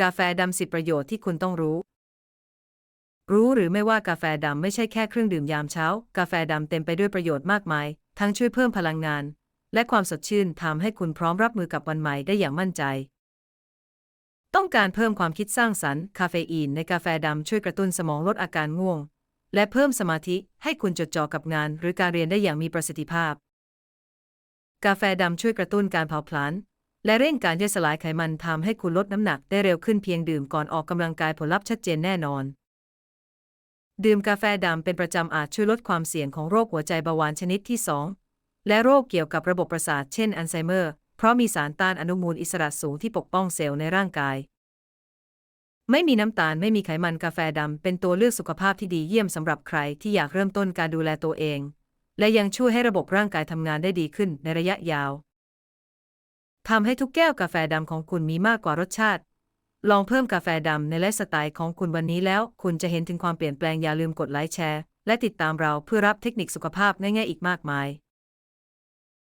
กาแฟดำสิประโยชน์ที่คุณต้องรู้ รู้หรือไม่ว่ากาแฟดำไม่ใช่แค่เครื่องดื่มยามเช้า กาแฟดำเต็มไปด้วยประโยชน์มากมาย ทั้งช่วยเพิ่มพลังงาน และความสดชื่นทำให้คุณพร้อมรับมือกับวันใหม่ได้อย่างมั่นใจ ต้องการเพิ่มความคิดสร้างสรรค์ คาเฟอีนในกาแฟดำช่วยกระตุ้นสมองลดอาการง่วง และเพิ่มสมาธิให้คุณจดจ่อกับงาน หรือการเรียนได้อย่างมีประสิทธิภาพ กาแฟดำช่วยกระตุ้นการเผาผลาญ และเร่งการย่อยสลายไขมันทำให้คุณลดน้ำหนักได้เร็วขึ้นเพียงดื่มก่อนออกกำลังกายผลลัพธ์ชัดเจนแน่นอน ดื่มกาแฟดำเป็นประจำอาจช่วยลดความเสี่ยงของโรคหัวใจเบาหวานชนิดที่ 2 และโรคเกี่ยวกับระบบประสาทเช่นอัลไซเมอร์ เพราะมีสารต้านอนุมูลอิสระสูงที่ปกป้องเซลล์ในร่างกาย ไม่มีน้ำตาลไม่มีไขมันกาแฟดำเป็นตัวเลือกสุขภาพที่ดีเยี่ยมสำหรับใครที่อยากเริ่มต้นการดูแลตัวเอง และยังช่วยให้ระบบร่างกายทำงานได้ดีขึ้นในระยะยาว ทำให้ทุกแก้วกาแฟดำของคุณมีมากกว่ารสชาติ ลองเพิ่มกาแฟดำในไลฟ์สไตล์ของคุณวันนี้แล้ว คุณจะเห็นถึงความเปลี่ยนแปลงอย่าลืมกดไลค์แชร์ และติดตามเราเพื่อรับเทคนิคสุขภาพง่ายๆอีกมากมาย